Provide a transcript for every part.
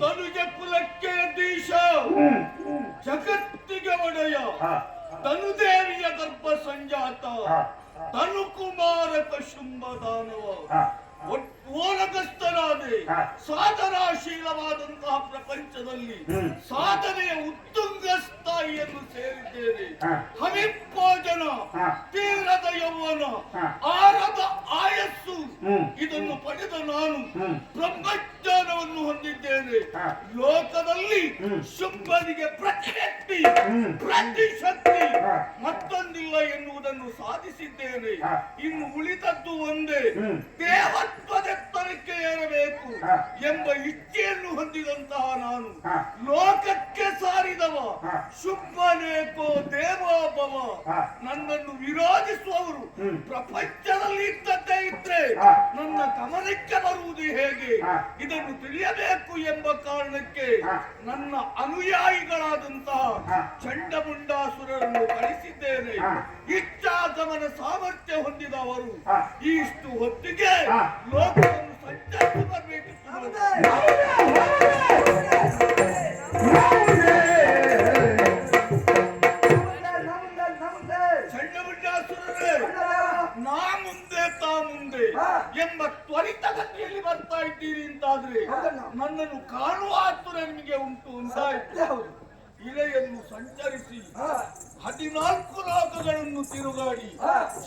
ತನುಜ ಕುಲಕ್ಕೆ ದೀಶ. ಜಗತ್ತಿಗೆ ಒಡೆಯ. ತನುದೇವಿಯ ಗರ್ಭ ಸಂಜಾತ. ತನು ಕುಮಾರ ಶುಂಭ ದಾನವ ಒಟ್- ಓಲಗಸ್ತನಾದೆ. ಸಾಧನಾಶೀಲವಾದಂತಹ ಪ್ರಪಂಚದಲ್ಲಿ ಸಾಧನೆಯ ಉತ್ತುಂಗ ಸ್ಥಾಯಿಯನ್ನು ಸೇರಿದ್ದೇನೆ. ಹವಿಭೋಜನ ತೀರದ ಯೌವನ ಆರದ ಆಯಸ್ಸು. ಇದನ್ನು ಪಡೆದ ನಾನು ಬ್ರಹ್ಮಜ್ಞಾನವನ್ನು ಹೊಂದಿದ್ದೇನೆ. ಲೋಕದಲ್ಲಿ ಶುಭನಿಗೆ ಪ್ರತಿಶಕ್ತಿ ಪ್ರತಿಶಕ್ತಿ ಶಕ್ತಿ ಮತ್ತೊಂದಿಲ್ಲ ಎನ್ನುವುದನ್ನು ಸಾಧಿಸಿದ್ದೇನೆ. ಇನ್ನು ಉಳಿದದ್ದು ಒಂದೇ. ದೇವತ್ವದೆತ್ತರಕ್ಕೆ ಏರಬೇಕು ಎಂಬ ಇಚ್ಛೆಯನ್ನು ಹೊಂದಿದಂತಹ ನಾನು ಲೋಕಕ್ಕೆ ಸಾರಿದವ. ಶುಭನೇಕೋ ದೇವೋಭವ. ನನ್ನನ್ನು ವಿರೋಧಿಸುವವರು ಪ್ರಪಂಚದಲ್ಲಿ ಇದ್ದದ್ದೇ ಇದ್ರೆ ನನ್ನ ಗಮನಕ್ಕೆ ಬರುವುದು ಹೇಗೆ? ಇದನ್ನು ತಿಳಿಯಬೇಕು ಎಂಬ ಕಾರಣಕ್ಕೆ ನನ್ನ ಅನುಯಾಯಿಗಳಾದಂತಹ ಚಂಡಮುಂಡಾಸುರರನ್ನು ಕಳಿಸಿದ್ದೇನೆ. ಇಚ್ಛಾಗಮನ ಸಾಮರ್ಥ್ಯ ಹೊಂದಿದವರು ಇಷ್ಟು ಹೊತ್ತಿಗೆ ಚಂಡಮುಂಡಾಸುರರೇ ನಾ ಮುಂದೆ ತಾ ಮುಂದೆ ಎಂಬ ತ್ವರಿತಗತಿಯಲ್ಲಿ ಬರ್ತಾ ಇದ್ದೀರಿ ಅಂತಾದ್ರೆ ನನ್ನನ್ನು ಕಾಣುವ ಆತುರ ನಿಮಗೆ ಉಂಟು ಅಂತಾಯ್ತು ಇಲೆಯನ್ನು ಸಂಚರಿಸಿ ಹದಿನಾಲ್ಕು ಲೋಕಗಳನ್ನು ತಿರುಗಾಡಿ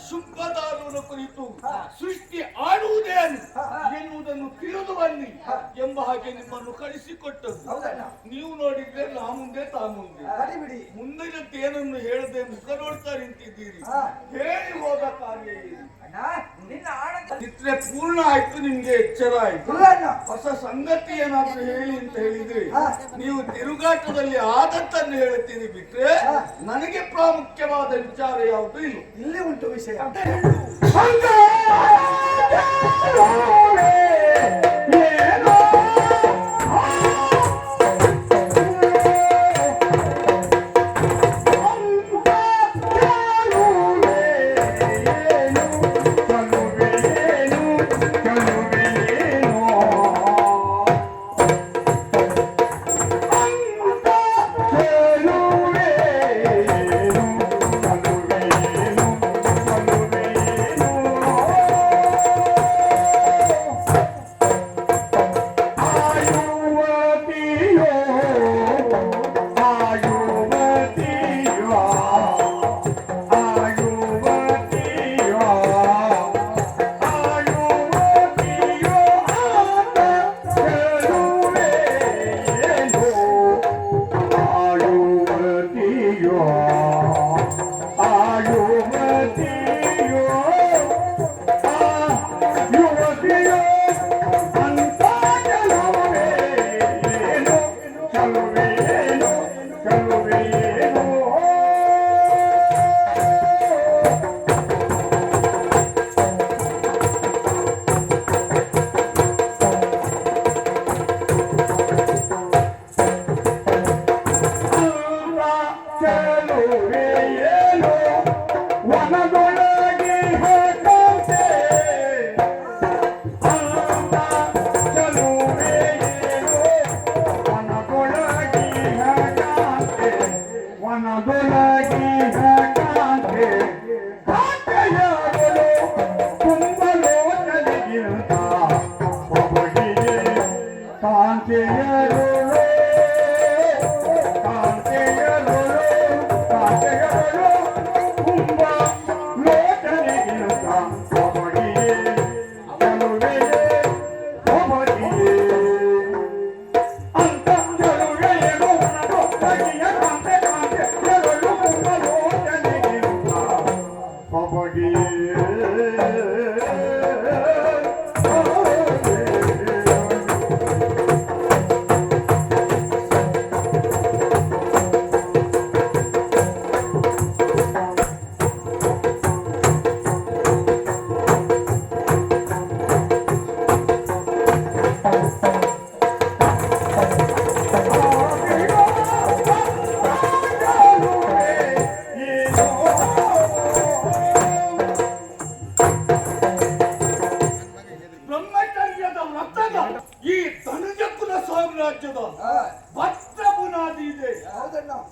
ಶುಂಭದಾರುನ ಕುರಿತು ಸೃಷ್ಟಿ ಬನ್ನಿ ಎಂಬ ಹಾಗೆ ನಿಮ್ಮನ್ನು ಕಳಿಸಿಕೊಟ್ಟದ್ದು. ನೀವು ನೋಡಿದ್ರೆ ನಾ ಮುಂದೆ ತಾ ಮುಂದೆ ಮುಂದಿನಂತೆ ಏನನ್ನು ಹೇಳದೆ ಮುಖ ನೋಡ್ತಾ ನಿಂತಿದ್ದೀರಿ. ಹೇಳಿ ಹೋದ ಕಾರ್ಯ? ಚಿತ್ರ ಪೂರ್ಣ ಆಯ್ತು ನಿಮ್ಗೆ ಎಚ್ಚರ ಆಯ್ತು. ಹೊಸ ಸಂಗತಿ ಏನಾದ್ರೂ ಹೇಳಿ ಅಂತ ಹೇಳಿದ್ರಿ ನೀವು ತಿರುಗಾಟದಲ್ಲಿ ಆದದ್ದನ್ನು ಹೇಳುತ್ತೀನಿ ಬಿಟ್ರೆ ನನಗೆ ಪ್ರಾಮುಖ್ಯವಾದ ವಿಚಾರ ಯಾವುದು ಇಲ್ಲ. ಇಲ್ಲಿ ಉಂಟು ವಿಷಯ. ಏನು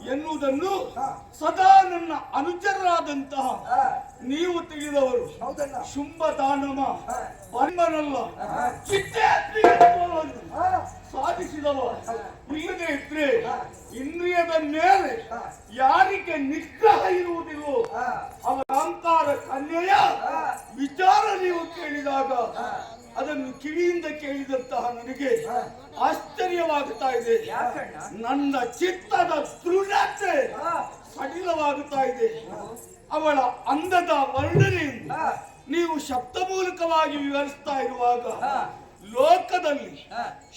ಎನ್ನುವುದನ್ನು ಸದಾ ನನ್ನ ಅನುಚರರಾದಂತಹ ನೀವು ತಿಳಿದವರು. ಶುಂಭ ದಾನಮ ಹಾ, ಸಾಧಿಸಿದವ ಇಲ್ಲದೆ ಇದ್ರೆ ಇಂದ್ರಿಯದ ಮೇಲೆ. ಯಾರಿಗೆ ನಿಗ್ರಹ ಇರುವುದಿಲ್ಲೋ ಅವರ ಅಹಂಕಾರ ಕನ್ಯೆಯ. ವಿಚಾರ ನೀವು ಕೇಳಿದಾಗ. ಅದನ್ನು ಕಿವಿಯಿಂದ ಕೇಳಿದಂತಹ ನನಗೆ. ಆಶ್ಚರ್ಯವಾಗುತ್ತಾ ಇದೆ? ನನ್ನ ಚಿತ್ತದ ದೃಢತೆ ಹಾ, ಸಡಿಲವಾಗುತ್ತಾ ಇದೆ ಅವಳ ಅಂದದ ವರ್ಣನೆಯಿಂದ. ನೀವು ಶಬ್ದ ಮೂಲಕವಾಗಿ ವಿವರಿಸ್ತಾ ಇರುವಾಗ. ಲೋಕದಲ್ಲಿ.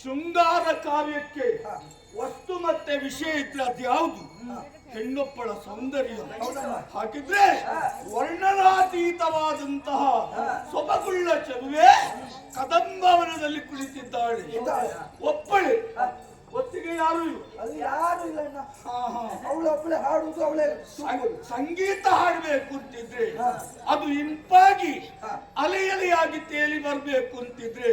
ಶೃಂಗಾರ ಕಾವ್ಯಕ್ಕೆ. ವಸ್ತು ಮತ್ತೆ ವಿಷಯ ಇದ್ರೆ ಅದ್ಯಾವುದು ಹೆಣ್ಣೊಪ್ಪಳ ಸೌಂದರ್ಯ ಹಾಕಿದ್ರೆ ಹಾಗಿದ್ರೆ ವರ್ಣನಾತೀತವಾದಂತಹ ಸೊಬಗುಳ್ಳ ಚಲುವೆ ಕದಂಬವನದಲ್ಲಿ ಕುಳಿತಿದ್ದಾಳೆ. ಒಪ್ಪಳೆ. ಒತ್ತಿಗೆ ಯಾರು ಅದು ಯಾರು ಇಲ್ಲ. ಅವಳು ಒಬ್ಬಳೆ ಹಾಡುದು ಅವಳೆ ಸಂಗೀತ ಹಾಡಬೇಕು ಅಂತಿದ್ರೆ ಅದು ಇಂಪಾಗಿ ಅಲೆಯಲೆಯಾಗಿ ತೇಲಿ ಬರಬೇಕು ಅಂತಿದ್ರೆ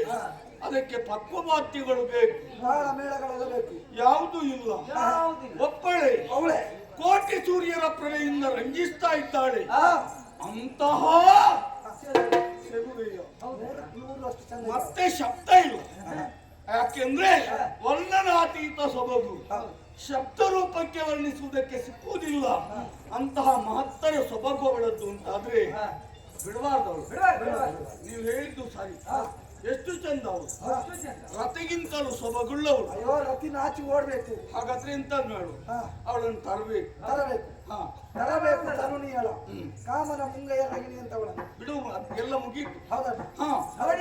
ಅದಕ್ಕೆ ಪಕ್ವವಾದ್ಯಗಳು ಬೇಕು. ಯಾವುದು ಮೇಳಗಳೆಲ್ಲ ಬೇಕು ಯಾವುದೂ ಇಲ್ಲ. ಯಾವುದಿಲ್ಲ. ಒಪ್ಪಳೆ ಅವಳೆ ಕೋಟಿ ಸೂರ್ಯರ ಪ್ರಭೆಯಿಂದ ರಂಜಿಸ್ತಾ ಇದ್ದಾಳೆ. ಅಂತಹ ನೂರಷ್ಟು ಚಂದ. ಮತ್ತೆ ಶಬ್ದ ಇಲ್ಲ. ಯಾಕೆಂದ್ರೆ ವರ್ಣನಾತೀತ ಸೊಬಗು. ಶಬ್ದ ರೂಪಕ್ಕೆ ವರ್ಣಿಸುವುದಕ್ಕೆ ಸಿಕ್ಕುವುದಿಲ್ಲ. ಅಂತಹ ಮಹತ್ತರ ಸೊಬಗು ಅವಳದ್ದು ಅಂತಾದ್ರೆ ಬಿಡಬಾರ್ದವಳು. ಬಿಡ್ಬೇಡ. ನೀವು ಹೇಳಿದ್ದು ಸರಿ. ಎಷ್ಟು ಚಂದ ಅವಳು. ರತಿಗಿಂತಲೂ ಸೊಬಗುಳ್ಳವಳು. ಅಯ್ಯೋ ರತಿ ನಾಚಿ ಓಡ್ಬೇಕು. ಹಾಗಾದ್ರೆ ಎಂತ ಮಾಡು ಅವಳನ್ನು ತರಬೇಕು. ತರಬೇಕು. ಹಾ. ತರಬೇಕು ಹೇಳ ಕಾಮನ ಮುಂಗಯ್ಯ ನಗಿನಿ ಅಂತ ಅವಳ ಬಿಡು ಎಲ್ಲ ಮುಗೀತು. ಹೌದಾ? ಹಾ.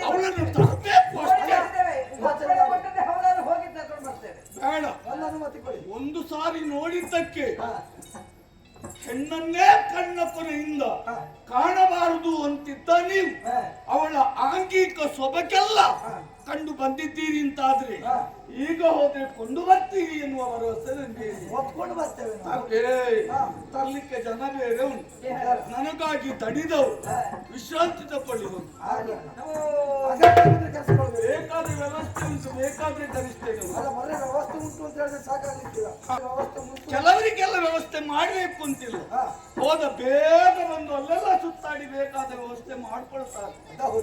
ಅವಳನ್ನು ತರಬೇಕು ಬೇಡ. ಒಂದು ಅನುಮತಿ ಕೊಡಿ. ಒಂದು ಸಾರಿ ನೋಡಿದ್ದಕ್ಕೆ ಹೆಣ್ಣನ್ನೇ ಕಣ್ಣಪ್ಪನೆಯಿಂದ ಹಾ. ಕಾಣಬಾರದು ಅಂತಿದ್ದ ನೀವು ಅವಳ ಆಂಗಿಕ ಸೊಬಕೆಲ್ಲ ಕಂಡು ಬಂದಿದ್ದೀರಿ ಅಂತಾದ್ರೆ. ಈಗ ಹೋದ್ರೆ ಕೊಂಡು ಬರ್ತೀವಿ ಎನ್ನುವ ಭರವಸೆ ನನಗೆ ಇದೆ. ಒತ್ಕೊಂಡು ಬರ್ತೇವೆ ನಾವು. ತರ್ಲಿಕ್ಕೆ ಜನ ಬೇರೆ ಉಂಟು. ನನಗಾಗಿ ತಡಿದವು ವಿಶ್ರಾಂತಿ ತಕೊಳ್ಳಿವರು ಹಾಗೆ. ಅಗತ್ಯ ಬಿದ್ರೆ ಬೇಕಾದ್ರೆ ವ್ಯವಸ್ಥೆ ಉಂಟು ಬೇಕಾದ್ರೆ ಧರಿಸ್ತೇವೆ ಅಲ್ಲ ಮೊನ್ನೆ ವ್ಯವಸ್ಥೆ ಉಂಟು ಅಂತ ಹೇಳಿದ್ರೆ ಸಾಕಾಗ್ಲಿಕ್ಕಿಲ್ಲ. ವ್ಯವಸ್ಥೆ ಉಂಟು ಕೆಲವರಿಗೆಲ್ಲ ವ್ಯವಸ್ಥೆ ಮಾಡಬೇಕು ಅಂತಿಲ್ಲ. ಹಾ, ಹೋದ ಬೇಗ ಬಂದು ಅಲ್ಲೆಲ್ಲ ಸುತ್ತಾಡಿ ಬೇಕಾದ ವ್ಯವಸ್ಥೆ ಮಾಡ್ಕೊಳ್ತಾರೆ. ಅದ.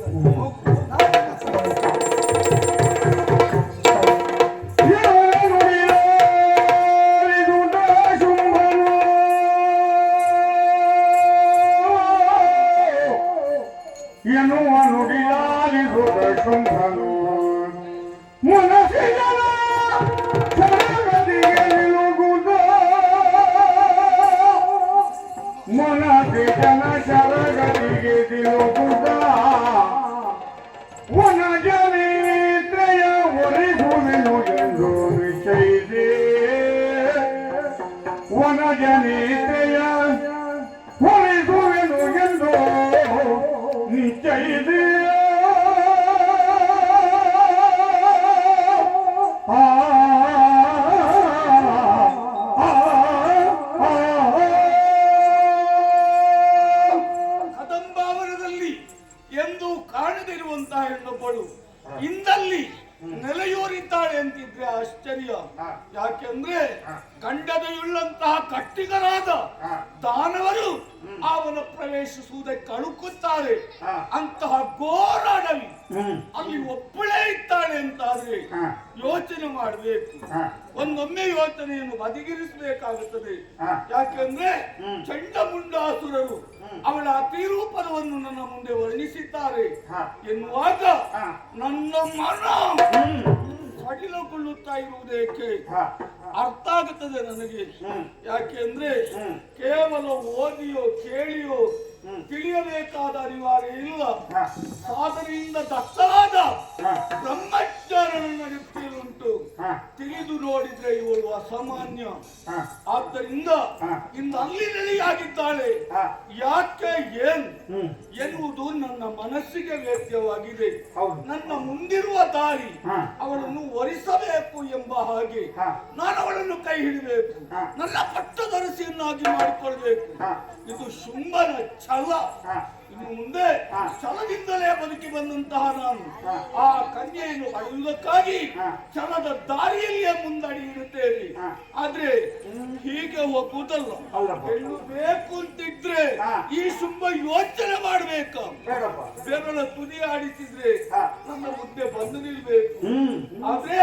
International ಗಂಡದೆಯುಳ್ಳಂತಹ ಕಟ್ಟಿಗರಾದ ದಾನವರು ಅವನ ಪ್ರವೇಶಿಸುವುದಕ್ಕೆ. ಅಂತಹ ಗೋರಾಡಲಿ. ಅಲ್ಲಿ ಒಬ್ಬಳೇ ಇದ್ದಾಳೆ ಅಂತಾದ್ರೆ. ಯೋಚನೆ ಮಾಡಬೇಕು ಒಂದೊಮ್ಮೆ ಯೋಚನೆಯನ್ನು ಬದಿಗಿರಿಸಬೇಕಾಗುತ್ತದೆ. ಯಾಕೆಂದ್ರೆ. ಚಂಡಮುಂಡಾಸುರರು ಅವಳ ಅತಿರೂಪವನ್ನು ನನ್ನ ಮುಂದೆ ವರ್ಣಿಸಿದ್ದಾರೆ. ಎನ್ನುವಾಗ ನನ್ನ ಮನ ಹ್ಮ್. ಇರುವುದಕ್ಕೆ ಇರುವುದೇಕೆ ಅರ್ಥ ಆಗುತ್ತದೆ ನನಗೆ. ಯಾಕೆಂದ್ರೆ. ಕೇವಲ ಓದಿಯೋ ಕೇಳಿಯೋ ತಿಳಿಯಬೇಕಾದ ಅನಿವಾರ್ಯ ಇಲ್ಲ ಆದ್ದರಿಂದ ಸಾಧನೆಯಿಂದ ದತ್ತರಾದ. ಬ್ರಹ್ಮಚಾರನ ಹಾ. ತಿಳಿದು ನೋಡಿದ್ರೆ ಇವಳು ಅಸಾಮಾನ್ಯ. ಆದ್ದರಿಂದ. ಇನ್ನು ಅಲ್ಲಿ ನೆಲೆಯಾಗಿದ್ದಾಳೆ ಹಾ. ಯಾಕೆ ಏನ್. ಎನ್ನುವುದು ನನ್ನ ಮನಸ್ಸಿಗೆ ವ್ಯತ್ಯವಾಗಿದೆ. ನನ್ನ ಮುಂದಿರುವ ದಾರಿ. ಅವಳನ್ನು ಒರಿಸಬೇಕು ಎಂಬ ಹಾಗೆ. ನಾನು ಅವಳನ್ನು ಕೈ ಹಿಡಿಬೇಕು. ನನ್ನ ಪಟ್ಟದರಸಿಯನ್ನಾಗಿ ಮಾಡಿಕೊಳ್ಬೇಕು. ಇದು ಶುಂಭನ ಛಲ ಮುಂದೆ ಚಲದಿಂದಲೇ ಛಲದಿಂದಲೇ ಬದುಕಿ ಬಂದಂತಹ ನಾನು. ಆ ಕನ್ಯೆಯನ್ನು ಪಡೆಯುವುದಕ್ಕಾಗಿ ಚಲದ ಛಲದ ದಾರಿಯಲ್ಲಿಯೇ ಮುಂದಡಿ ಇರುತ್ತೇನೆ. ಹಾ. ಆದ್ರೆ ಹೀಗೆ ಹೋಗುವುದಲ್ಲ. ಹೆಣ್ಣು ಬೇಕು ಅಂತಿದ್ರೆ. ಈ ಸುಮ್ಮ ಯೋಚನೆ ಮಾಡ್ಬೇಕು. ಬೆರಳ ತುದಿ ಆಡಿಸಿದ್ರೆ. ನನ್ನ ಮುಂದೆ ಬಂದು ನಿಲ್ಬೇಕು. ಆದ್ರೆ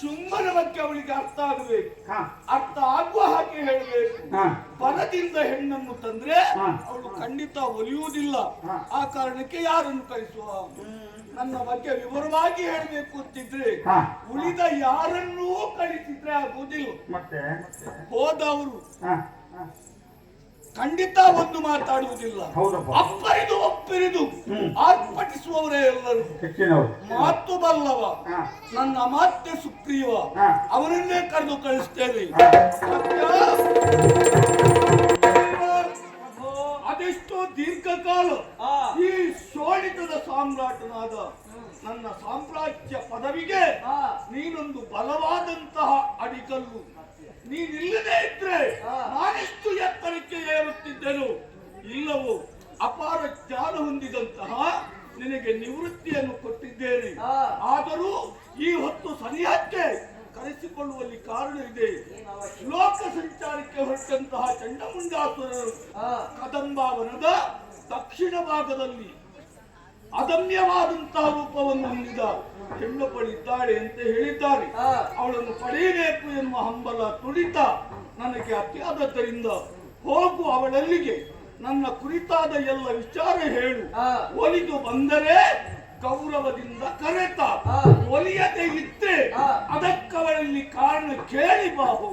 ಸುಮ್ಮನ ಬಗ್ಗೆ ಅವಳಿಗೆ ಅರ್ಥ ಆಗಬೇಕು. ಅರ್ಥ ಆಗುವ ಹಾಗೆ ಹೇಳಬೇಕು. ಬಲದಿಂದ ಹೆಣ್ಣನ್ನು ತಂದ್ರೆ. ಅವಳು ಖಂಡಿತ ಒಲಿಯುವುದಿಲ್ಲ. ಆ ಕಾರಣಕ್ಕೆ ಯಾರನ್ನು ಕಳಿಸುವ? ನನ್ನ ಬಗ್ಗೆ ವಿವರವಾಗಿ ಹೇಳಬೇಕು ಅಂತಿದ್ರೆ. ಉಳಿದ ಯಾರನ್ನೂ ಕಳಿಸಿದ್ರೆ ಆಗುವುದಿಲ್ಲ. ಮತ್ತೆ? ಹೋದವರು. ಖಂಡಿತ ಒಂದು ಮಾತಾಡುವುದಿಲ್ಲ. ಹೌದಪ್ಪ. ಅಪ್ಪರಿದು ಒಪ್ಪಿರಿದು ಆರ್ಪಟಿಸುವವರೇ ಆರ್ಭಟಿಸುವವರೇ ಎಲ್ಲರೂ. ಮಾತು ಬಲ್ಲವ. ನನ್ನ ಮಾತೆ ಸುಗ್ರೀವ. ಅವರನ್ನೇ ಕರೆದು ಕಳಿಸ್ತೇವೆ. ಹಾ. ಅದೆಷ್ಟೋ ದೀರ್ಘಕಾಲ ಈ ಸೋಳಿತದ ಸಾಮ್ರಾಟನಾದ ನನ್ನ ಸಾಮ್ರಾಜ್ಯ ಪದವಿಗೆ ನೀನೊಂದು ಬಲವಾದಂತಹ ಅಡಿಕಲ್ಲು ನೀನಿಲ್ಲದೆ ಇದ್ರೆ ಏರುತ್ತಿದ್ದೆನು ಇಲ್ಲವೋ ಅಪಾರ ಜ್ಞಾನ ಹೊಂದಿದಂತಹ ನಿನಗೆ ನಿವೃತ್ತಿಯನ್ನು ಕೊಟ್ಟಿದ್ದೇನೆ. ಆದರೂ ಈ ಹೊತ್ತು ಸನಿಹಕ್ಕೆ ಕರೆಸಿಕೊಳ್ಳುವಲ್ಲಿ ಕಾರಣ ಇದೆ. ಲೋಕ ಸಂಚಾರಕ್ಕೆ ಹೊರಟಂತಹ ಚಂಡಮುಂಡಾಸುರರು ಕದಂಬಾವನದ ದಕ್ಷಿಣ ಭಾಗದಲ್ಲಿ ಅದಮ್ಯವಾದಂತಹ ರೂಪವನ್ನು ಹೊಂದಿದ ಹೆಣ್ಣೊಬ್ಬಳಿದ್ದಾಳೆ ಅಂತ ಹೇಳಿದ್ದಾರೆ. ಅವಳನ್ನು ಪಡೆಯಬೇಕು ಎನ್ನುವ ಹಂಬಲ ತುಡಿತ ನನಗೆ ಅತಿಯಾದದ್ದರಿಂದ ಹೋಗು ಅವಳಲ್ಲಿಗೆ ನನ್ನ ಕುರಿತಾದ ಎಲ್ಲ ವಿಚಾರ ಹೇಳು. ಒಲಿದು ಬಂದರೆ ಗೌರವದಿಂದ ಕರೆತ. ಒಲಿಯದೆ ಇದ್ರೆ ಅದಕ್ಕವಳಲ್ಲಿ ಕಾರಣ ಕೇಳಿ ಬಾಹು.